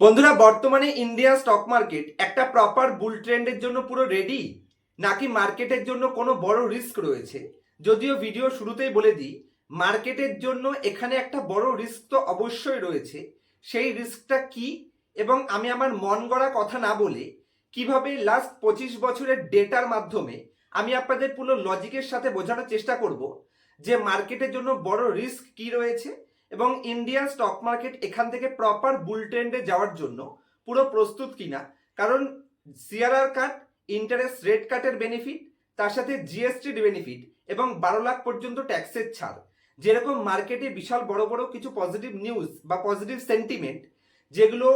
বন্ধুরা, বর্তমানে India stock market একটা প্রপার বুল ট্রেন্ডের জন্য পুরো রেডি নাকি মার্কেটের জন্য কোনো বড় রিস্ক রয়েছে? যদিও ভিডিও শুরুতেই বলে দিই মার্কেটের জন্য এখানে একটা বড় রিস্ক তো অবশ্যই রয়েছে। সেই রিস্কটা কি? এবং আমি আমার মন গড়া কথা না বলে কীভাবে লাস্ট পঁচিশ বছরের ডেটার মাধ্যমে আমি আপনাদের পুরো লজিকের সাথে বোঝানোর চেষ্টা করব যে মার্কেটের জন্য বড় রিস্ক কি রয়েছে? এবং ইন্ডিয়ান স্টক মার্কেট এখান থেকে প্রপার বুল ট্রেন্ডে যাওয়ার জন্য পুরো প্রস্তুত কিনা, কারণ সিআরআর কাট ইন্টারেস্ট রেট কাটের বেনিফিট তার সাথে জিএসটির বেনিফিট এবং বারো লাখ পর্যন্ত ট্যাক্সের ছাড়। যেরকম মার্কেটে বিশাল বড় বড় কিছু পজিটিভ নিউজ বা পজিটিভ সেন্টিমেন্ট যেগুলো,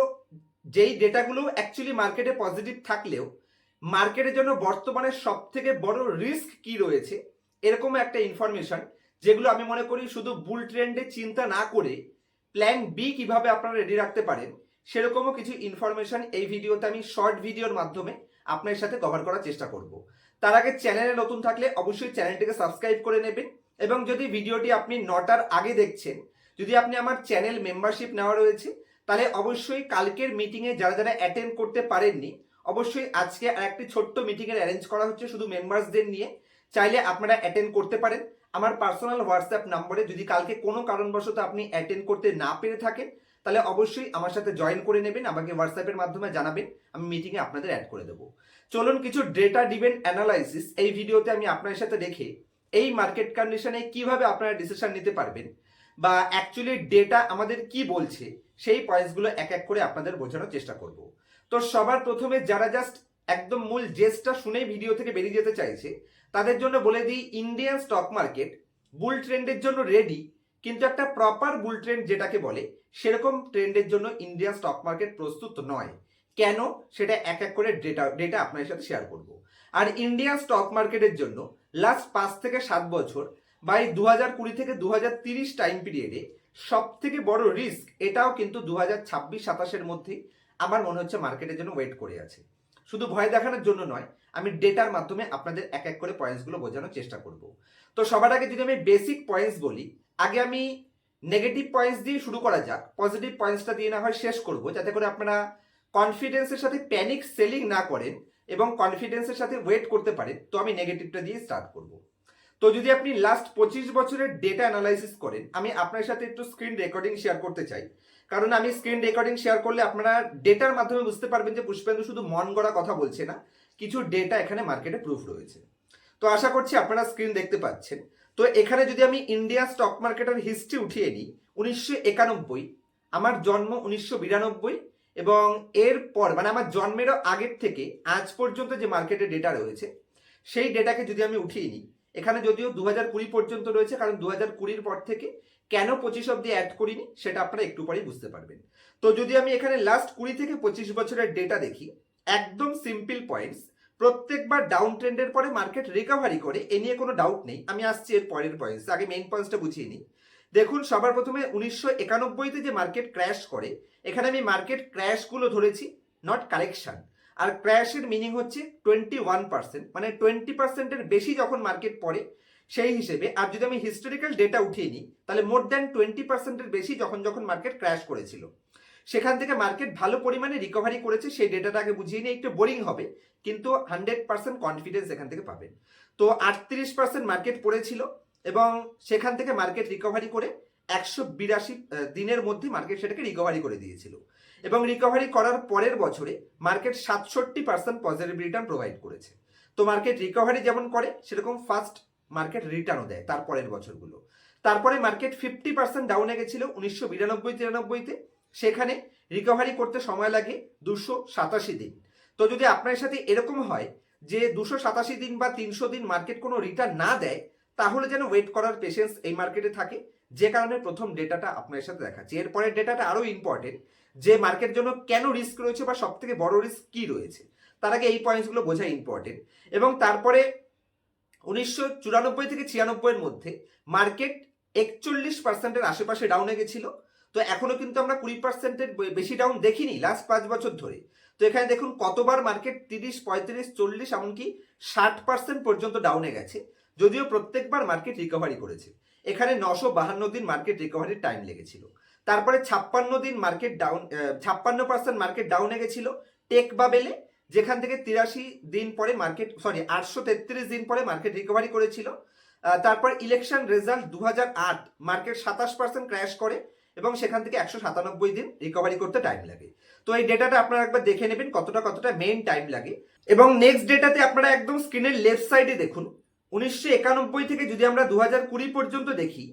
যেই ডেটাগুলো অ্যাকচুয়ালি মার্কেটে পজিটিভ থাকলেও মার্কেটের জন্য বর্তমানে সব থেকে বড় রিস্ক কি রয়েছে, এরকম একটা ইনফরমেশন যেগুলো আমি মনে করি শুধু বুল ট্রেন্ডে চিন্তা না করে প্ল্যান বি কীভাবে আপনারা রেডি রাখতে পারেন, সেরকমও কিছু ইনফরমেশন এই ভিডিওতে আমি শর্ট ভিডিওর মাধ্যমে আপনার সাথে কভার করার চেষ্টা করব। তার আগে চ্যানেলে নতুন থাকলে অবশ্যই চ্যানেলটিকে সাবস্ক্রাইব করে নেবেন এবং যদি ভিডিওটি আপনি নটার আগে দেখছেন, যদি আপনি আমার চ্যানেল মেম্বারশিপ নেওয়া রয়েছে, তাহলে অবশ্যই কালকের মিটিংয়ে যারা যারা অ্যাটেন্ড করতে পারেননি, অবশ্যই আজকে আর একটি ছোট্ট মিটিংয়ের অ্যারেঞ্জ করা হচ্ছে শুধু মেম্বার্সদের নিয়ে। চাইলে আপনারা অ্যাটেন্ড করতে পারেন। আমার পার্সোনাল হোয়াটসঅ্যাপ নম্বরে যদি কালকে কোনো কারণবশত আপনি অ্যাটেন্ড করতে না পেরে থাকেন, তাহলে অবশ্যই আমার সাথে জয়েন করে নেবেন, আমাকে হোয়াটসঅ্যাপের মাধ্যমে জানাবেন, আমি মিটিংয়ে আপনাদের অ্যাড করে দেবো। চলুন কিছু ডেটা ডিবেন অ্যানালাইসিস এই ভিডিওতে আমি আপনার সাথে দেখে, এই মার্কেট কন্ডিশনে কীভাবে আপনারা ডিসিশন নিতে পারবেন, বা অ্যাকচুয়ালি ডেটা আমাদের কি বলছে, সেই পয়েন্টসগুলো এক এক করে আপনাদের বোঝানোর চেষ্টা করব। তো সবার প্রথমে যারা জাস্ট একদম মূল জেসটা শুনেই ভিডিও থেকে বেরিয়ে যেতে চাইছে তাদের জন্য বলে দিই ইন্ডিয়ান স্টক মার্কেট বুল ট্রেন্ডের জন্য রেডি কিন্তু একটা প্রপার বুল ট্রেন্ড যেটাকে বলে, সেরকম ট্রেন্ডের জন্য ইন্ডিয়ান স্টক মার্কেট প্রস্তুত নয়। কেন? সেটা এক এক করে ডেটা ডেটা আপনার সাথে শেয়ার করব। আর ইন্ডিয়ান স্টক মার্কেটের জন্য লাস্ট পাঁচ থেকে সাত বছর বা এই দু হাজার কুড়ি থেকে দু হাজার তিরিশ টাইম পিরিয়ডে সব থেকে বড় রিস্ক এটাও কিন্তু দু হাজার ছাব্বিশ সাতাশের মধ্যেই আমার মনে হচ্ছে মার্কেটের জন্য ওয়েট করে আছে। শুধু ভয় দেখানোর জন্য নয় আমি ডেটার মাধ্যমে আপনাদের এক এক করে পয়েন্টসগুলো বোঝানোর চেষ্টা করব। তো সবার আগে যদি আমি বেসিক পয়েন্টস বলি, আগে আমি নেগেটিভ পয়েন্টস দিয়ে শুরু করা যাক। পজিটিভ পয়েন্টসটা দিয়ে না হয় শেষ করব, যাতে করে আপনারা কনফিডেন্সের সাথে প্যানিক সেলিং না করেন এবং কনফিডেন্সের সাথে ওয়েট করতে পারেন। তো আমি নেগেটিভটা দিয়ে স্টার্ট করব। তো যদি আপনি লাস্ট পঁচিশ বছরের ডেটা অ্যানালাইসিস করেন, আমি আপনার সাথে একটু স্ক্রিন রেকর্ডিং শেয়ার করতে চাই। কারণ আমি স্ক্রিন রেকর্ডিং শেয়ার করলে আপনারা ডেটার মাধ্যমে বুঝতে পারবেন যে পুষ্পেন্দু শুধু মন গড়া কথা বলছে না কিছু ডেটা এখানে মার্কেটে প্রুফ রয়েছে। তো আশা করছি আপনারা স্ক্রিন দেখতে পাচ্ছেন। তো এখানে যদি আমি ইন্ডিয়া স্টক মার্কেটের হিস্ট্রি উঠিয়ে নিই, উনিশশো একানব্বই, আমার জন্ম উনিশশো বিরানব্বই এবং এর পর মানে আমার জন্মেরও আগের থেকে আজ পর্যন্ত যে মার্কেটে ডেটা রয়েছে, সেই ডেটাকে যদি আমি উঠিয়ে নিই, এখানে যদিও দু হাজার কুড়ি পর্যন্ত রয়েছে, কারণ দু হাজার কুড়ির পর থেকে কেন পঁচিশ অব্দি অ্যাড করিনি, সেটা আপনারা একটু পরেই বুঝতে পারবেন। তো যদি আমি এখানে লাস্ট কুড়ি থেকে পঁচিশ বছরের ডেটা দেখি একদম সিম্পল পয়েন্টস প্রত্যেকবার ডাউন ট্রেন্ডের পরে মার্কেট রিকভারি করে, এ নিয়ে কোনো ডাউট নেই। আমি আসছি এর পরের পয়েন্টস আগে মেইন পয়েন্টসটা বুঝিয়ে নিই। দেখুন, সবার প্রথমে উনিশশো একানব্বইতে যে মার্কেট ক্র্যাশ করে, এখানে আমি মার্কেট ক্র্যাশগুলো ধরেছি নট কারেকশন আর ক্র্যাশের মিনিং হচ্ছে টোয়েন্টি ওয়ান পার্সেন্ট মানে টোয়েন্টি পার্সেন্টের বেশি যখন মার্কেট পড়ে, সেই হিসেবে, আর যদি আমি হিস্টোরিক্যাল ডেটা উঠিয়ে নিই, তাহলে মোর দ্যান টোয়েন্টি পার্সেন্টের বেশি যখন যখন মার্কেট ক্র্যাশ করেছিল। সেখান থেকে মার্কেট ভালো পরিমাণে রিকভারি করেছে, সেই ডেটাটা আগে বুঝিয়ে নিয়ে একটু বোরিং হবে, কিন্তু হান্ড্রেড পার্সেন্ট কনফিডেন্স এখান থেকে পাবেন। তো আটত্রিশ পার্সেন্ট মার্কেট পড়েছিল এবং সেখান থেকে মার্কেট রিকভারি করে একশো বিরাশি দিনের মধ্যে মার্কেট সেটাকে রিকভারি করে দিয়েছিল। এবং রিকভারি করার পরের বছরে মার্কেট সাতষট্টি পার্সেন্ট পজিটিভ রিটার্ন প্রোভাইড করেছে। তো মার্কেট রিকভারি যেমন করে, সেরকম ফার্স্ট মার্কেট রিটার্নও দেয় তারপরের বছরগুলো। তারপরে মার্কেট ফিফটি পার্সেন্ট ডাউনে গেছিল উনিশশো বিরানব্বই তিরানব্বইতে সেখানে রিকভারি করতে সময় লাগে দুশো সাতাশি দিন। তো যদি আপনার সাথে এরকম হয় যে দুশো সাতাশি দিন বা তিনশো দিন মার্কেট কোনো রিটার্ন না দেয়, তাহলে যেন ওয়েট করার পেশেন্স এই মার্কেটে থাকে। যে কারণে প্রথম ডেটাটা আপনার সাথে দেখাচ্ছি। এরপরের ডেটাটা আরও ইম্পর্টেন্ট যে মার্কেট জন্য কেন রিস্ক রয়েছে বা সব থেকে বড় রিস্ক কি রয়েছে। তার আগে এই পয়েন্টসগুলো বোঝা ইম্পর্টেন্ট এবং তারপরে উনিশশো চুরানব্বই থেকে ছিয়ানব্বইয়ের মধ্যে মার্কেট একচল্লিশ পার্সেন্টের আশেপাশে ডাউনে গেছিল। তো এখনও কিন্তু আমরা কুড়ি পার্সেন্টের বেশি ডাউন দেখিনি লাস্ট পাঁচ বছর ধরে। তো এখানে দেখুন কতবার মার্কেট তিরিশ, পঁয়ত্রিশ, চল্লিশ, এমনকি ষাট পার্সেন্ট পর্যন্ত ডাউনে গেছে, যদিও প্রত্যেকবার মার্কেট রিকভারি করেছে। এখানে নশো বাহান্ন দিন মার্কেট রিকভারির টাইম লেগেছিল। তারপরে ছাপ্পান্ন দিন মার্কেট ডাউন ছাপ্পান্ন পার্সেন্ট মার্কেট ডাউনে গেছিল টেক বাবেলে যেখান থেকে তিরাশি দিন পরে মার্কেট সরি আটশো তেত্রিশ দিন পরে মার্কেট রিকভারি করেছিল। তারপর ইলেকশন রেজাল্ট দু মার্কেট সাতাশ পার্সেন্ট ক্র্যাশ করে এবং সেখান থেকে একশো সাতানব্বই দিন রিকভারি করতে টাইম লাগে। তো এই ডেটাটা আপনারা একবার দেখে নেবেন কতটা কতটা মেইন টাইম লাগে। এবং নেক্সট ডেটাতে আপনারা একদম স্ক্রিনের লেফট সাইডে দেখুন, উনিশশো একানব্বই থেকে যদি আমরা দু হাজার কুড়ি পর্যন্ত দেখি,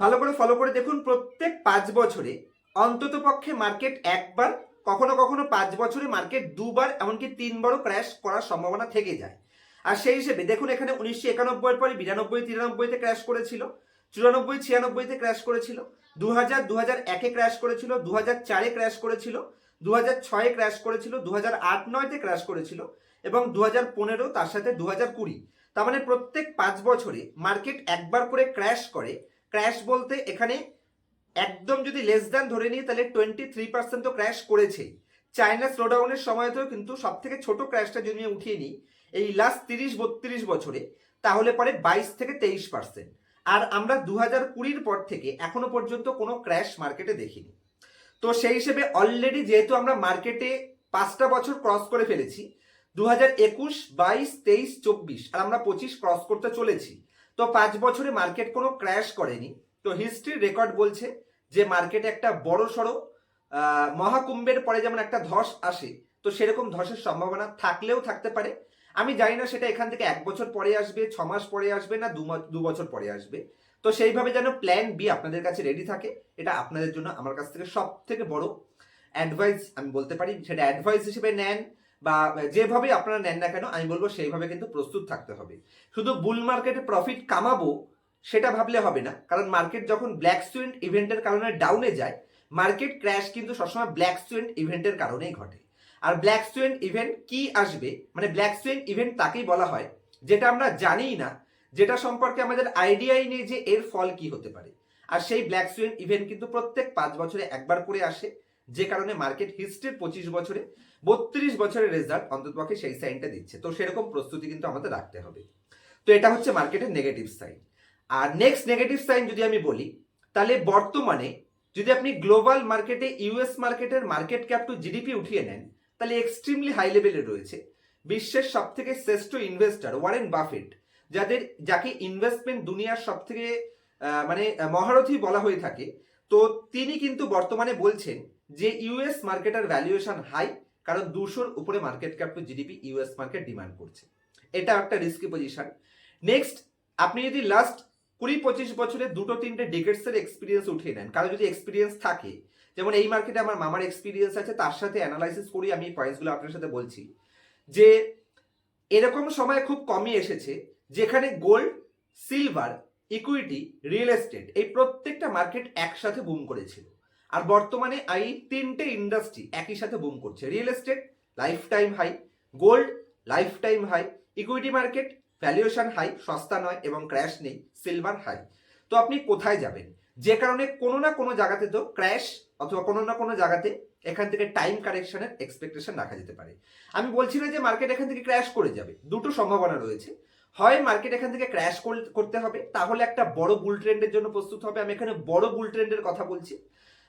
ভালো করে ফলো করে দেখুন প্রত্যেক পাঁচ বছরে অন্তত পক্ষে মার্কেট একবার, কখনো কখনো পাঁচ বছরে মার্কেট দুবার, এমনকি তিনবারও ক্র্যাশ করার সম্ভাবনা থেকে যায়। আর সেই হিসেবে দেখুন এখানে উনিশশো একানব্বইয়ের পরে বিরানব্বই, তিরানব্বইতে ক্র্যাশ করেছিল। চুরানব্বই ছিয়ানব্বইতে ক্র্যাশ করেছিল দু হাজার দু হাজার একে ক্র্যাশ করেছিল দু হাজার চারে ক্র্যাশ করেছিল দু হাজার ছয়ে ক্র্যাশ করেছিল দু হাজার আট নয়তে ক্র্যাশ করেছিল এবং দু হাজার পনেরো তার সাথে দু হাজার কুড়ি। তার মানে প্রত্যেক পাঁচ বছরে মার্কেট একবার করে ক্র্যাশ করে। ক্র্যাশ বলতে এখানে একদম যদি লেস দ্যান ধরে নিই, তাহলে টোয়েন্টি থ্রি পার্সেন্ট তো ক্র্যাশ করেছেই চায়না স্লোডাউনের সময়তেও কিন্তু সব থেকে ছোট ক্র্যাশটা যদি উঠিয়ে নিই, এই লাস্ট তিরিশ, বত্রিশ বছরে, তাহলে পরে বাইশ থেকে তেইশ পার্সেন্ট আর আমরা দু হাজার কুড়ির পর থেকে এখনও পর্যন্ত কোনো ক্র্যাশ মার্কেটে দেখিনি। তো সেই হিসেবে অলরেডি যেহেতু আমরা মার্কেটে পাঁচটা বছর ক্রস করে ফেলেছি দু হাজার একুশ, বাইশ, তেইশ, চব্বিশ, আর আমরা পঁচিশ ক্রস করতে চলেছি, তো পাঁচ বছরে মার্কেট কোনো ক্র্যাশ করেনি। তো হিস্ট্রির রেকর্ড বলছে যে মার্কেটে একটা বড় সড়ো মহাকুম্ভের পরে যেমন একটা ধস আসে, তো সেরকম ধসের সম্ভাবনা থাকলেও থাকতে পারে। আমি জানি না সেটা এখান থেকে এক বছর পরে আসবে, ছ মাস পরে আসবে না দু বছর পরে আসবে। তো সেইভাবে যেন প্ল্যান বি আপনাদের কাছে রেডি থাকে, এটা আপনাদের জন্য আমার কাছ থেকে সব থেকে বড় অ্যাডভাইস আমি বলতে পারি। সেটা অ্যাডভাইস হিসেবে নেন বা যেভাবে আপনারা নেন না কেন, আমি বলব সেইভাবে কিন্তু প্রস্তুত থাকতে হবে। শুধু বুল মার্কেটে প্রফিট কামাবো, সেটা ভাবলে হবে না। কারণ মার্কেট যখন ব্ল্যাক সুইন্ট ইভেন্টের কারণে ডাউনে যায় মার্কেট ক্র্যাশ কিন্তু সবসময় ব্ল্যাক সুইন্ট ইভেন্টের কারণেই ঘটে। আর ব্ল্যাক সুইন্ট ইভেন্ট কি আসবে? মানে ব্ল্যাক সুইন্ট ইভেন্ট তাকেই বলা হয়। যেটা আমরা জানিই না, যেটা সম্পর্কে আমাদের আইডিয়াই নেই যে এর ফল কি হতে পারে। আর সেই ব্ল্যাক সুইন ইভেন্ট কিন্তু প্রত্যেক পাঁচ বছরে একবার করে আসে, যে কারণে মার্কেট হিস্ট্রির পঁচিশ বছরে, বত্রিশ বছরের রেজাল্ট অন্ততপক্ষে সেই সাইনটা দিচ্ছে। তো সেরকম প্রস্তুতি কিন্তু আমাদের রাখতে হবে। তো এটা হচ্ছে মার্কেটের নেগেটিভ সাইন আর নেক্সট নেগেটিভ সাইন যদি আমি বলি, তাহলে বর্তমানে যদি আপনি গ্লোবাল মার্কেটে ইউএস মার্কেটের মার্কেট ক্যাপ টু জিডিপি উঠিয়ে নেন তাহলে এক্সট্রিমলি হাই লেভেলে রয়েছে। বিশ্বের সব থেকে শ্রেষ্ঠ ইনভেস্টর ওয়ারেন বাফেট যাদের, যাকে ইনভেস্টমেন্ট দুনিয়ার সব থেকে মানে মহারথী বলা হয়ে থাকে, তো তিনি কিন্তু বর্তমানে বলছেন যে ইউএস মার্কেটের ভ্যালুয়েশন হাই কারণ দুশোর উপরে market cap to GDP US market demand করছে। এটা একটা রিস্কি পজিশন নেক্সট আপনি যদি লাস্ট কুড়ি পঁচিশ বছরে দুটো তিনটে ডিকেটসের এক্সপিরিয়েন্স উঠিয়ে নেন, কারও যদি এক্সপিরিয়েন্স থাকে যেমন এই মার্কেটে আমার মামার এক্সপিরিয়েন্স আছে, তার সাথে অ্যানালাইসিস করি, আমি পয়েন্টসগুলো আপনার সাথে বলছি। যে এরকম সময় খুব কমই এসেছে, যেখানে gold silver equity real estate এই প্রত্যেকটা মার্কেট একসাথে বুম করেছিল। আর বর্তমানে এই তিনটে ইন্ডাস্ট্রি একই সাথে বুম করছে। Real estate life time high gold life time high equity market valuation high সস্তা নয় এবং ক্র্যাশ নেই সিলভার হাই তো আপনি কোথায় যাবেন? যে কারণে কোনো না কোনো জায়গাতে তো ক্র্যাশ অথবা কোনো না কোনো জায়গাতে এখান থেকে টাইম কারেকশনের এক্সপেকটেশন রাখা যেতে পারে। আমি বলছি না যে মার্কেট এখান থেকে ক্র্যাশ করে যাবে, দুটো সম্ভাবনা রয়েছে। হয় মার্কেট এখান থেকে ক্র্যাশ করতে হবে, তাহলে একটা বড় বুল ট্রেন্ডের জন্য প্রস্তুত হবে, আমি এখানে বড় বুল ট্রেন্ডের কথা বলছি।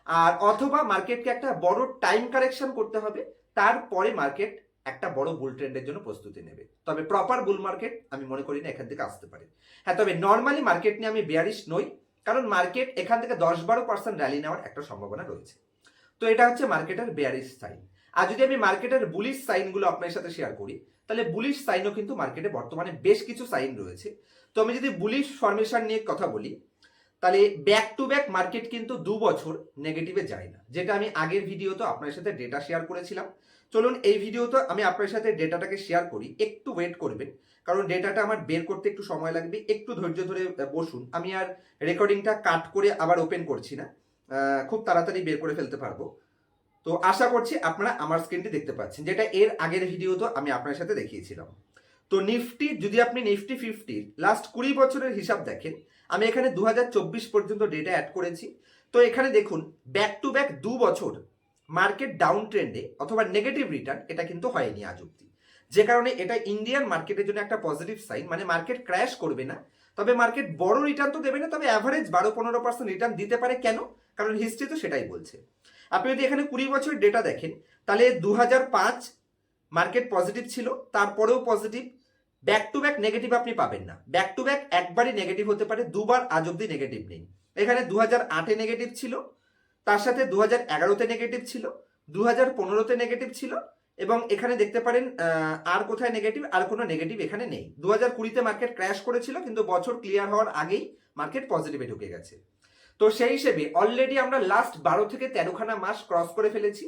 আর অথবা মার্কেটকে একটা বড় টাইম কারেকশন করতে হবে, তারপরে মার্কেট একটা বড় বুল ট্রেন্ডের জন্য প্রস্তুতি নেবে। তবে প্রপার বুল মার্কেট আমি মনে করি না এখান থেকে আসতে পারে। হ্যাঁ তবে নর্মালি মার্কেট নিয়ে আমি বেয়ারিশ নই। কারণ মার্কেট এখান থেকে দশ বারো পার্সেন্ট র্যালি নেওয়ার একটা সম্ভাবনা রয়েছে। তো এটা হচ্ছে মার্কেটের বেয়ারিশ সাইন আর যদি আমি মার্কেটের বুলিশ সাইনগুলো আপনার সাথে শেয়ার করি, তাহলে বুলিশ সাইনও কিন্তু মার্কেটে বর্তমানে বেশ কিছু সাইন রয়েছে। তো আমি যদি বুলিশ ফরমেশন নিয়ে কথা বলি, তাহলে ব্যাক টু ব্যাক মার্কেট কিন্তু দু বছর নেগেটিভে যায় না। যেটা আমি আগের ভিডিওতে আপনার সাথে ডেটা শেয়ার করেছিলাম। চলুন এই ভিডিওতে আমি আপনার সাথে ডেটাটাকে শেয়ার করি। একটু ওয়েট করবেন। কারণ ডেটাটা আমার বের করতে একটু সময় লাগবে, একটু ধৈর্য ধরে বসুন। আমি আর রেকর্ডিংটা কাট করে আবার ওপেন করছি না। খুব তাড়াতাড়ি বের করে ফেলতে পারব। তো আশা করছি আপনারা আমার স্ক্রিনটি দেখতে পাচ্ছেন, যেটা এর আগের ভিডিওতে আমি আপনার সাথে দেখিয়েছিলাম। তো নিফটি, যদি আপনি নিফটি ফিফটির লাস্ট কুড়ি বছরের হিসাব দেখেন, আমি এখানে দু হাজার চব্বিশ পর্যন্ত ডেটা অ্যাড করেছি। তো এখানে দেখুন ব্যাক টু ব্যাক দু বছর মার্কেট ডাউন ট্রেন্ডে অথবা নেগেটিভ রিটার্ন এটা কিন্তু হয়নি আজ অব্দি যে কারণে এটা ইন্ডিয়ান মার্কেটের জন্য একটা পজিটিভ সাইন মানে মার্কেট ক্র্যাশ করবে না। তবে মার্কেট বড় রিটার্ন তো দেবে না, তবে অ্যাভারেজ বারো পনেরো পার্সেন্ট রিটার্ন দিতে পারে কেন? কারণ হিস্ট্রি তো সেটাই বলছে। আপনি যদি এখানে কুড়ি বছর ডেটা দেখেন, তাহলে দু মার্কেট পজিটিভ ছিল, তারপরেও positive back to back negative আপনি পাবেন না। ব্যাক টু ব্যাক একবারই নেগেটিভ হতে পারে, দুবার আজ অব্দি নেগেটিভ নেই। এখানে দু হাজার আটে নেগেটিভ ছিল, তার সাথে দু হাজার এগারোতে নেগেটিভ ছিল দু হাজার পনেরোতে নেগেটিভ ছিল এবং এখানে দেখতে পারেন আর কোথায় নেগেটিভ আর কোনো নেগেটিভ এখানে নেই। দু হাজার কুড়িতে মার্কেট ক্র্যাশ করেছিল, কিন্তু বছর ক্লিয়ার হওয়ার আগেই মার্কেট পজিটিভে ঢুকে গেছে। তো সেই হিসেবে অলরেডি আমরা লাস্ট বারো থেকে তেরোখানা মাস ক্রস করে ফেলেছি।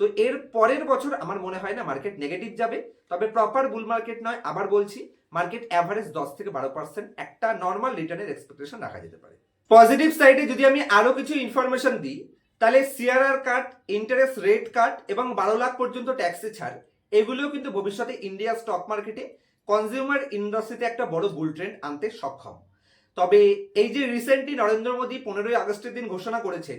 তো এর পরের বছর আমার মনে হয় না মার্কেট নেগেটিভ যাবে। তবে প্রপার বুল মার্কেট নয়, আবার বলছি মার্কেট অ্যাভারেজ দশ থেকে বারো পার্সেন্ট একটা নর্মাল রিটার্নের এক্সপেকটেশন রাখা যেতে পারে। পজিটিভ সাইডে যদি আমি আরও কিছু ইনফরমেশন দিই তাহলে CRR cut interest rate cut এবং বারো লাখ পর্যন্ত ট্যাক্সে ছাড়। এগুলোও কিন্তু ভবিষ্যতে ইন্ডিয়া স্টক মার্কেটে কনজিউমার ইন্ডাস্ট্রিতে একটা বড় বুল ট্রেন্ড আনতে সক্ষম। তবে এই যে রিসেন্টলি নরেন্দ্র মোদী পনেরোই আগস্টের দিন ঘোষণা করেছেন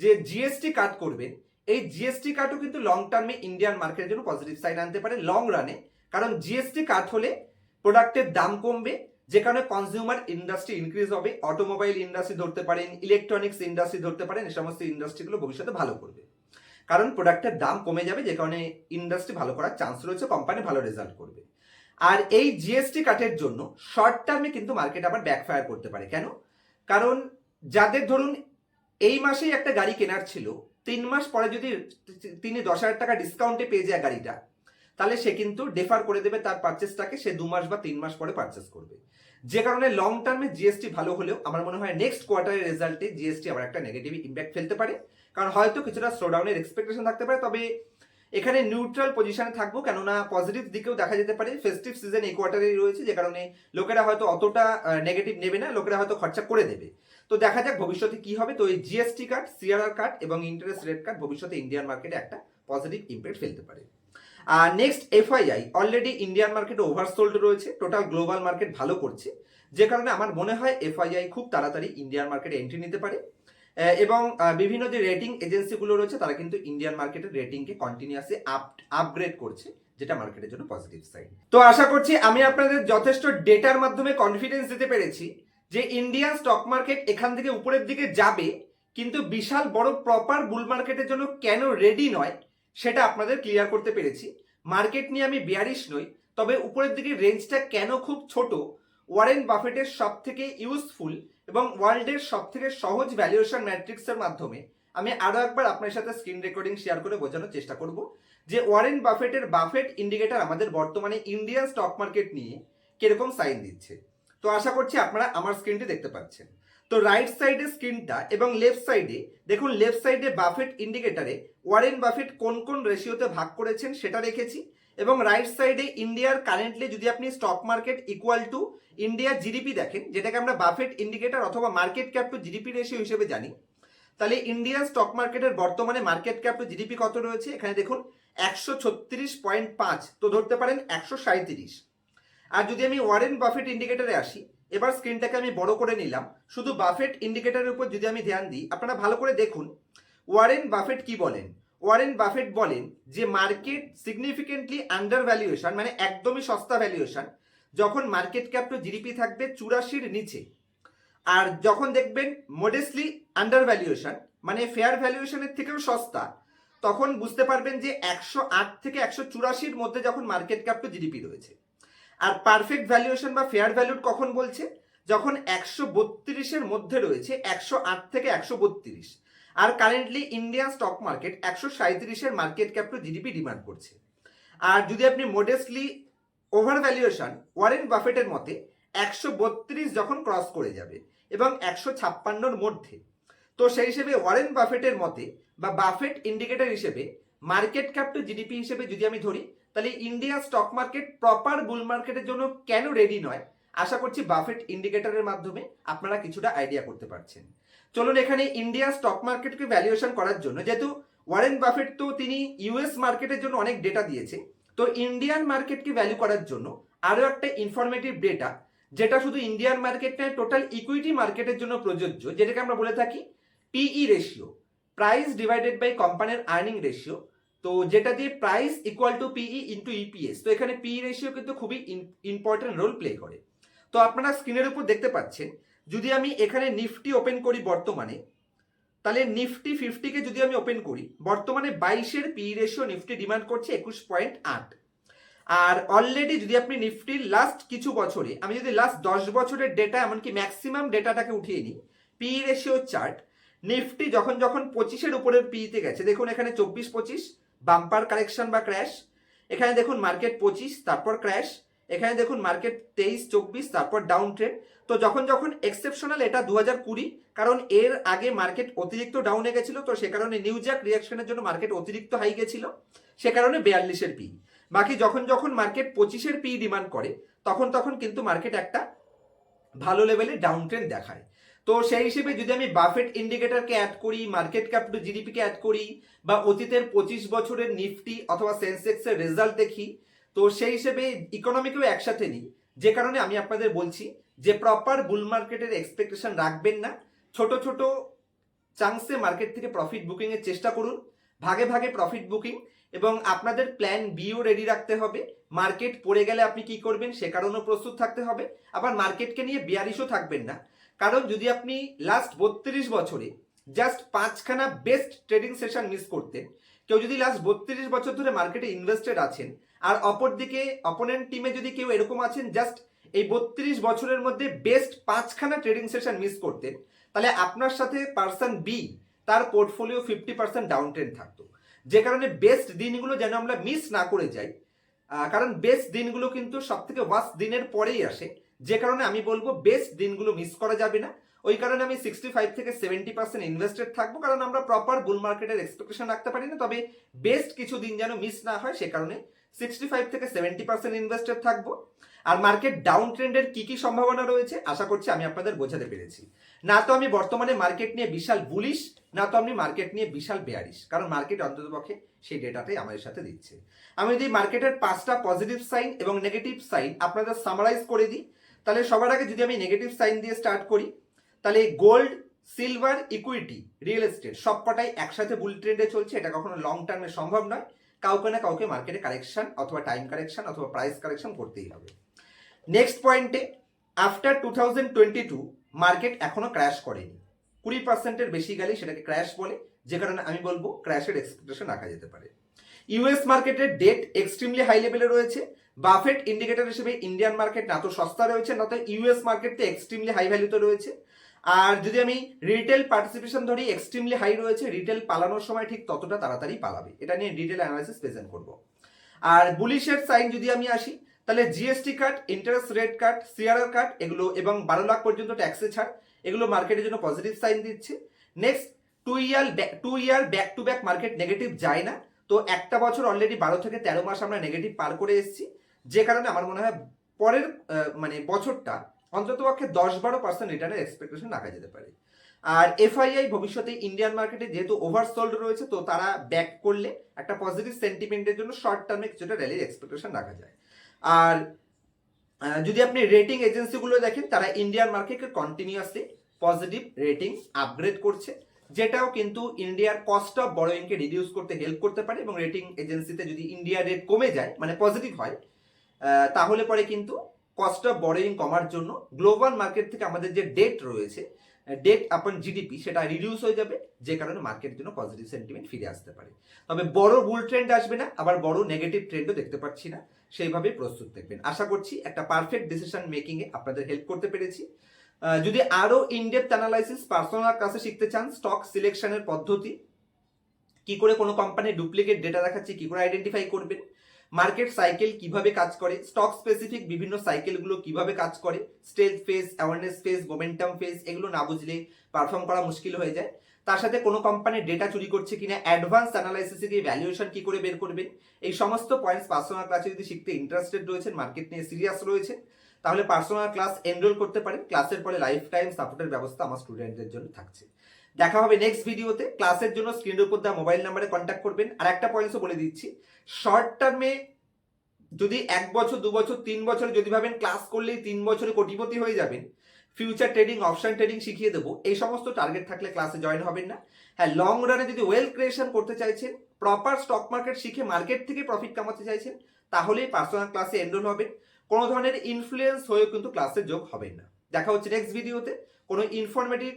যে জিএসটি কাট করবেন, এই জিএসটি কাটও কিন্তু লং টার্মে ইন্ডিয়ান মার্কেটের জন্য পজিটিভ সাইন আনতে পারে লং রানে কারণ জিএসটি কাট হলে প্রোডাক্টের দাম কমবে যে কারণে কনজিউমার ইন্ডাস্ট্রি ইনক্রিজ হবে অটোমোবাইল ইন্ডাস্ট্রি ধরতে পারেন ইলেকট্রনিক্স ইন্ডাস্ট্রি ধরতে পারেন এই সমস্ত ইন্ডাস্ট্রিগুলো ভবিষ্যতে ভালো করবে। কারণ প্রোডাক্টের দাম কমে যাবে, যে কারণে ইন্ডাস্ট্রি ভালো করার চান্স রয়েছে কোম্পানি ভালো রেজাল্ট করবে। আর এই জিএসটি কাটের জন্য শর্ট টার্মে কিন্তু মার্কেট আবার ব্যাকফায়ার করতে পারে। কেন? কারণ যাদের ধরুন এই মাসেই একটা গাড়ি কেনার ছিল, তিন মাস পরে যদি তিনি দশ হাজার টাকা ডিসকাউন্টে পেয়ে যায় গাড়িটা তাহলে সে কিন্তু ডেফার করে দেবে তার পারচেসটাকে সে দু মাস বা তিন মাস পরে পারচেস করবে। যে কারণে লং টার্মে জিএসটি ভালো হলেও আমার মনে হয় নেক্সট কোয়ার্টারের রেজাল্টে জিএসটি আবার একটা নেগেটিভ ইম্প্যাক্ট ফেলতে পারে। কারণ হয়তো কিছুটা স্লোডাউনের এক্সপেকটেশন থাকতে পারে, তবে এখানে নিউট্রাল পজিশনে থাকব, কেননা পজিটিভ দিকেও দেখা যেতে পারে। ফেস্টিভ সিজন এই কোয়ার্টারেই রয়েছে, যে কারণে লোকেরা হয়তো অতটা নেগেটিভ নেবে না, লোকেরা হয়তো খরচা করে দেবে। তো দেখা যাক ভবিষ্যতে কি হবে। তো এই জিএসটি কার্ড সিআরআর কার্ড এবং ইন্টারেস্ট রেট কার্ড ভবিষ্যতে ইন্ডিয়ান মার্কেটে একটা পজিটিভ ইম্প্যাক্ট ফেলতে পারে। Next FII already Indian market oversold রয়েছে টোটাল গ্লোবাল মার্কেট ভালো করছে। যে কারণে আমার মনে হয় এফআইআই খুব তাড়াতাড়ি ইন্ডিয়ান মার্কেটে এন্ট্রি নিতে পারে। এবং বিভিন্ন যে রেটিং এজেন্সিগুলো রয়েছে, তারা কিন্তু ইন্ডিয়ান মার্কেটের রেটিংকে কন্টিনিউয়াসলি আপ আপগ্রেড করছে, যেটা মার্কেটের জন্য পজিটিভ সাইড তো আশা করছি আমি আপনাদের যথেষ্ট ডেটার মাধ্যমে কনফিডেন্স দিতে পেরেছি যে ইন্ডিয়ান স্টক মার্কেট এখান থেকে উপরের দিকে যাবে, কিন্তু বিশাল বড় প্রপার বুল মার্কেটের জন্য কেন রেডি নয় সেটা আপনাদের ক্লিয়ার করতে পেরেছি। মার্কেট নিয়ে আমি বিয়ারিশ নই, তবে উপরের দিকে রেঞ্জটা কেন খুব ছোট ওয়ারেন বাফেটের সব থেকে ইউজফুল এবং ওয়ার্ল্ডের সব থেকে সহজ ভ্যালুয়েশন ম্যাট্রিক্সের মাধ্যমে আমি আরও একবার আপনার সাথে স্ক্রিন রেকর্ডিং শেয়ার করে বোঝানোর চেষ্টা করব যে ওয়ারেন বাফেটের বাফেট ইন্ডিকেটর আমাদের বর্তমানে ইন্ডিয়ান স্টক মার্কেট নিয়ে কীরকম সাইন দিচ্ছে। তো আশা করছি আপনারা আমার স্ক্রিনটি দেখতে পাচ্ছেন। তো রাইট সাইডে স্ক্রিনটা এবং লেফট সাইডে দেখুন লেফট সাইডে বাফেট ইন্ডিকেটারে ওয়ারেন বাফেট কোন কোন রেশিওতে ভাগ করেছেন সেটা রেখেছি এবং রাইট সাইডে ইন্ডিয়ার কারেন্টলি যদি আপনি স্টক মার্কেট ইকুয়াল টু ইন্ডিয়ার জিডিপি দেখেন, যেটাকে আমরা বাফেট ইন্ডিকেটার অথবা market cap to GDP ratio হিসেবে জানি, তাহলে ইন্ডিয়ান স্টক মার্কেটের বর্তমানে মার্কেট ক্যাপ টু জিডিপি কত রয়েছে? এখানে দেখুন একশো ছত্রিশ পয়েন্ট পাঁচ, তো ধরতে পারেন একশো আর যদি আমি ওয়ারেন বাফেট ইন্ডিকেটারে আসি এবার স্ক্রিনটাকে আমি বড় করে নিলাম। শুধু বাফেট ইন্ডিকেটরের উপর যদি আমি ধ্যান দিই, আপনারা ভালো করে দেখুন, ওয়ারেন বাফেট কি বলেন? ওয়ারেন বাফেট বলেন যে মার্কেট সিগনিফিকেন্টলি আন্ডার ভ্যালুয়েশন মানে একদমই সস্তা ভ্যালুয়েশন যখন মার্কেট ক্যাপ টু জিডিপি থাকবে চুরাশির নিচে। আর যখন দেখবেন মোডেস্টলি আন্ডার ভ্যালুয়েশন মানে ফেয়ার ভ্যালুয়েশনের থেকেও সস্তা, তখন বুঝতে পারবেন যে একশো আট থেকে একশো চুরাশির মধ্যে যখন মার্কেট ক্যাপ টু জিডিপি রয়েছে। আর পারফেক্ট ভ্যালুয়েশন বা ফেয়ার ভ্যালুড কখন বলছে? যখন একশো বত্রিশের মধ্যে রয়েছে, একশো আট থেকে একশো বত্রিশ। আর কারেন্টলি ইন্ডিয়ান স্টক মার্কেট একশো সাঁত্রিশের market cap to GDP demand করছে। আর যদি আপনি মোডেস্টলি ওভার ভ্যালুয়েশন ওয়ারেন বাফেটের মতে, একশো বত্রিশ যখন ক্রস করে যাবে এবং একশো ছাপ্পান্নর মধ্যে, তো সেই হিসেবে ওয়ারেন বাফেটের মতে বা বাফেট ইন্ডিকেটর হিসেবে মার্কেট ক্যাপ টু জিডিপি হিসেবে যদি আমি ধরি তাহলে India stock market proper bull মার্কেটের জন্য কেন রেডি নয়? আশা করছি বাফেট ইন্ডিকেটরের মাধ্যমে আপনারা কিছুটা আইডিয়া করতে পারছেন। চলুন এখানে ইন্ডিয়া স্টক মার্কেটকে ভ্যালুয়েশন করার জন্য, যেহেতু ওয়ারেন বাফেট তো তিনি ইউএস মার্কেটের জন্য অনেক ডেটা দিয়েছে, তো ইন্ডিয়ান মার্কেটকে ভ্যালু করার জন্য আরও একটা ইনফরমেটিভ ডেটা যেটা শুধু ইন্ডিয়ান মার্কেট নয় টোটাল ইকুইটি মার্কেটের জন্য প্রযোজ্য, যেটাকে আমরা বলে থাকি PE ratio price divided by কোম্পানির আর্নিং রেশিও তো যেটা দিয়ে price equal to PE into EPS তো এখানে পিই রেশিও কিন্তু খুবই ইম্পর্টেন্ট রোল প্লে করে। তো আপনারা স্ক্রিনের উপর দেখতে পাচ্ছেন, যদি আমি এখানে নিফটি ওপেন করি বর্তমানে, তাহলে নিফটি ফিফটিকে যদি আমি ওপেন করি, বর্তমানে বাইশের পি রেশিও নিফটি ডিমান্ড করছে একুশ পয়েন্ট আট। আর অলরেডি যদি আপনি নিফটির লাস্ট কিছু বছরে, আমি যদি লাস্ট দশ বছরের ডেটা এমনকি ম্যাক্সিমাম ডেটাটাকে উঠিয়ে নিই পি রেশিও চার্ট নিফটি যখন যখন পঁচিশের উপরের পিতে গেছে, দেখুন এখানে চব্বিশ পঁচিশ বাম্পার কারেকশন বা ক্র্যাশ এখানে দেখুন মার্কেট পঁচিশ, তারপর ক্র্যাশ এখানে দেখুন মার্কেট তেইশ, চব্বিশ, তারপর ডাউন ট্রেড তো যখন যখন এক্সেপশনাল এটা দু হাজার কুড়ি, কারণ এর আগে মার্কেট অতিরিক্ত ডাউনে গেছিল, তো সে কারণে নিউজাক রিয়াকশনের জন্য মার্কেট অতিরিক্ত হাই গেছিল, সে কারণে বিয়াল্লিশের পি বাকি যখন যখন মার্কেট পঁচিশের পি ডিমান্ড করে, তখন তখন কিন্তু মার্কেট একটা ভালো লেভেলে ডাউন ট্রেন্ড দেখায়। তো সেই হিসেবে যদি আমি বাফেট ইন্ডিকেটরকে অ্যাড করি মার্কেট ক্যাপ টু জিডিপিকে অ্যাড করি, বা অতীতের পঁচিশ বছরের নিফটি অথবা সেন্সেক্সের রেজাল্ট দেখি, তো সেই হিসেবে ইকোনমিকেও একসাথে নিই। যে কারণে আমি আপনাদের বলছি যে প্রপার বুল মার্কেটের এক্সপেকটেশন রাখবেন না। ছোট ছোট চান্সে মার্কেট থেকে প্রফিট বুকিং এর চেষ্টা করুন। ভাগে ভাগে প্রফিট বুকিং এবং আপনাদের প্ল্যান বিও রেডি রাখতে হবে। মার্কেট পড়ে গেলে আপনি কি করবেন সে কারণেও প্রস্তুত থাকতে হবে। আবার মার্কেটকে নিয়ে বিয়ারিশও থাকবেন না। কারণ যদি আপনি লাস্ট বত্রিশ বছরে জাস্ট পাঁচখানা বেস্ট ট্রেডিং সেশন মিস করতেন, কেউ যদি লাস্ট বত্রিশ বছর ধরে মার্কেটে ইনভেস্টেড আছেন, আর অপরদিকে অপোনেন্ট টিমে যদি কেউ এরকম আছেন জাস্ট এই বত্রিশ বছরের মধ্যে বেস্ট পাঁচখানা ট্রেডিং সেশন মিস করতেন, তাহলে আপনার সাথে পার্সন বি তার portfolio fifty percent down trend থাকতো। যে কারণে বেস্ট দিনগুলো যেন আমরা মিস না করে যাই কারণ বেস্ট দিনগুলো কিন্তু সব থেকে ওয়াস্ট দিনের পরেই আসে। যে কারণে আমি বলব বেস্ট দিনগুলো মিস করা যাবে না। ওই কারণে আমি সিক্সটি ফাইভ থেকে সেভেন্টি পার্সেন্ট ইনভেস্টেড থাকব, কারণ আমরা প্রপার বুল মার্কেটের এক্সপেকটেশন রাখতে পারি না। তবে বেস্ট কিছু দিন যেন মিস না হয়, সে কারণে সিক্সটি ফাইভ থেকে সেভেন্টি পার্সেন্ট ইনভেস্টেড থাকব। আর মার্কেট ডাউন ট্রেন্ডের কি কি সম্ভাবনা রয়েছে, আশা করছি আমি আপনাদের বোঝাতে পেরেছি। না তো আমি বর্তমানে মার্কেট নিয়ে বিশাল বুলিশ না তো আমি মার্কেট নিয়ে বিশাল বেয়ারিশ কারণ মার্কেট অন্ততপক্ষে সেই ডেটাটাই আমাদের সাথে দিচ্ছে। আমি যদি মার্কেটের পাঁচটা পজিটিভ সাইন এবং নেগেটিভ সাইন আপনাদের সামারাইজ করে দিই তাহলে সবার আগে যদি আমি নেগেটিভ সাইন দিয়ে স্টার্ট করি, তাহলে gold silver equity real estate সবকটাই একসাথে বুল ট্রেন্ডে চলছে। এটা কখনো লং টার্মে সম্ভব নয়। কাউকে না কাউকে মার্কেটে কারেকশন অথবা টাইম কারেকশন অথবা প্রাইস কারেকশন করতেই হবে। নেক্সট পয়েন্টে after two thousand twenty two market এখনও ক্র্যাশ করেনি। কুড়ি পার্সেন্টের বেশি গেলে সেটাকে ক্র্যাশ বলে। যে কারণে আমি বলব ক্র্যাশের এক্সপেকটেশন রাখা যেতে পারে। ইউএস মার্কেটের ডেট এক্সট্রিমলি হাই লেভেলে রয়েছে। বাফেট ইন্ডিকেটর হিসেবে ইন্ডিয়ান মার্কেট না তো সস্তা রয়েছে, না তো ইউএস মার্কেট তো এক্সট্রিমলি হাই ভ্যালুতে রয়েছে। আর যদি আমি রিটেল পার্টিসিপেশন ধরি এক্সট্রিমলি হাই রয়েছে রিটেল পালানোর সময় ঠিক ততটা তাড়াতাড়ি পালাবে। এটা নিয়ে ডিটেল অ্যানালাইসিস প্রেজেন্ট করব। আর বুলিশের সাইন যদি আমি আসি, তাহলে GST cut interest rate cut CRR cut এগুলো এবং বারো লাখ পর্যন্ত ট্যাক্সে ছাড়, এগুলো মার্কেটের জন্য পজিটিভ সাইন দিচ্ছে। Next two year two year back to back market negative যায় না। তো একটা বছর অলরেডি বারো থেকে তেরো মাস আমরা নেগেটিভ পার করে এসেছি। যে কারণে আমার মনে হয় পরের মানে বছরটা অন্তত পক্ষে দশ বারো পার্সেন্ট রিটার্নের এক্সপেকটেশন রাখা যেতে পারে। আর এফআইআই ভবিষ্যতে ইন্ডিয়ান মার্কেটে যেহেতু ওভারসোল্ড রয়েছে, তো তারা ব্যাক করলে একটা পজিটিভ সেন্টিমেন্টের জন্য শর্ট টার্মে কিছুটা র্যালির এক্সপেকটেশন রাখা যায়। আর যদি আপনি রেটিং এজেন্সিগুলো দেখেন, তারা ইন্ডিয়ান মার্কেটকে কন্টিনিউয়াসলি পজিটিভ রেটিং আপগ্রেড করছে, যেটাও কিন্তু ইন্ডিয়ার কস্ট অফ বড়োয়িংকে রিডিউস করতে হেল্প করতে পারে এবং রেটিং এজেন্সিতে যদি ইন্ডিয়ার রেট কমে যায় মানে পজিটিভ হয় তাহলে পরে কিন্তু কস্ট অফ বড়োয়িং কমার জন্য গ্লোবাল মার্কেট থেকে আমাদের যে ডেট রয়েছে ডেট আপন জিডিপি সেটা রিডিউস হয়ে যাবে, যে কারণে মার্কেটের জন্য পজিটিভ সেন্টিমেন্ট ফিরে আসতে পারে। তবে বড় বুল ট্রেন্ড আসবে না, আবার বড় নেগেটিভ ট্রেন্ডও দেখতে পাচ্ছি না, সেইভাবে প্রস্তুত থাকবেন আশা করছি একটা পারফেক্ট ডিসিশন মেকিং এ আপনাদের হেল্প করতে পেরেছি। যদি আরও ইনডেপথ অ্যানালাইসিস পার্সোনাল ক্লাসে শিখতে চান স্টক সিলেকশনের পদ্ধতি, কি করে কোনো কোম্পানির ডুপ্লিকেট ডেটা দেখাচ্ছে, কি করে আইডেন্টিফাই করবেন মার্কেট সাইকেল কীভাবে কাজ করে স্টক স্পেসিফিক বিভিন্ন সাইকেলগুলো কীভাবে কাজ করে stage phase awareness phase momentum phase এগুলো না বুঝলে পারফর্ম করা মুশকিল হয়ে যায়। তার সাথে কোনো কোম্পানির ডেটা চুরি করছে কিনা অ্যাডভান্স অ্যানালাইসিসে গিয়ে ভ্যালুয়েশন কি করে বের করবেন, এই সমস্ত পয়েন্টস পার্সোনাল ক্লাসে যদি শিখতে ইন্টারেস্টেড রয়েছেন মার্কেট নিয়ে সিরিয়াস রয়েছে তাহলে পার্সোনাল ক্লাস এনরোল করতে পারেন। ক্লাসের পরে লাইফ টাইম সাপোর্টের ব্যবস্থা আমার স্টুডেন্টদের জন্য থাকছে। দেখা হবে নেক্সট ভিডিওতে ক্লাসের জন্য স্ক্রিনের উপর দেওয়া মোবাইল নাম্বারে কন্ট্যাক্ট করবেন। আর একটা পয়েন্টসও বলে দিচ্ছি। শর্ট টার্মে যদি এক বছর, দু বছর, তিন বছর যদি ভাবেন ক্লাস করলেই তিন বছরে কোটিপতি হয়ে যাবেন ফিউচার ট্রেডিং অপশন ট্রেডিং শিখিয়ে দেবো। এই সমস্ত টার্গেট থাকলে ক্লাসে জয়েন হবেন না। হ্যাঁ লং রানে যদি ওয়েল ক্রিয়েশন করতে চাইছেন প্রপার স্টক মার্কেট শিখে মার্কেট থেকে প্রফিট কামাতে চাইছেন, তাহলেই পার্সোনাল ক্লাসে এনরোল হবেন। কোনো ধরনের ইনফ্লুয়েন্স হয়েও কিন্তু ক্লাসে যোগ হবেন না। দেখা হচ্ছে নেক্সট ভিডিওতে কোনো ইনফরমেটিভ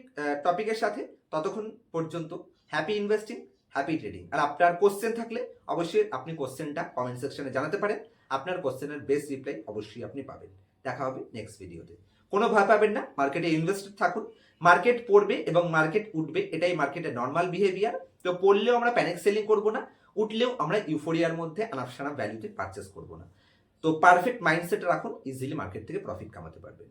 টপিকের সাথে ততক্ষণ পর্যন্ত হ্যাপি ইনভেস্টিং হ্যাপি ট্রেডিং আর আপনার কোশ্চেন থাকলে অবশ্যই আপনি কোশ্চেনটা কমেন্ট সেকশনে জানাতে পারেন। আপনার কোশ্চেনের বেস্ট রিপ্লাই অবশ্যই আপনি পাবেন। দেখা হবে নেক্সট ভিডিওতে কোনো ভয় পাবেন না। মার্কেটে ইনভেস্টেড থাকুন। মার্কেট পড়বে এবং মার্কেট উঠবে, এটাই মার্কেটের নর্মাল বিহেভিয়ার তো পড়লেও আমরা প্যানিক সেলিং করব না। উঠলেও আমরা ইউফোরিয়ার মধ্যে আনাপসানা ভ্যালুতে পারচেস করব না। তো পারফেক্ট মাইন্ডসেট রাখুন। ইজিলি মার্কেট থেকে প্রফিট কামাতে পারবেন।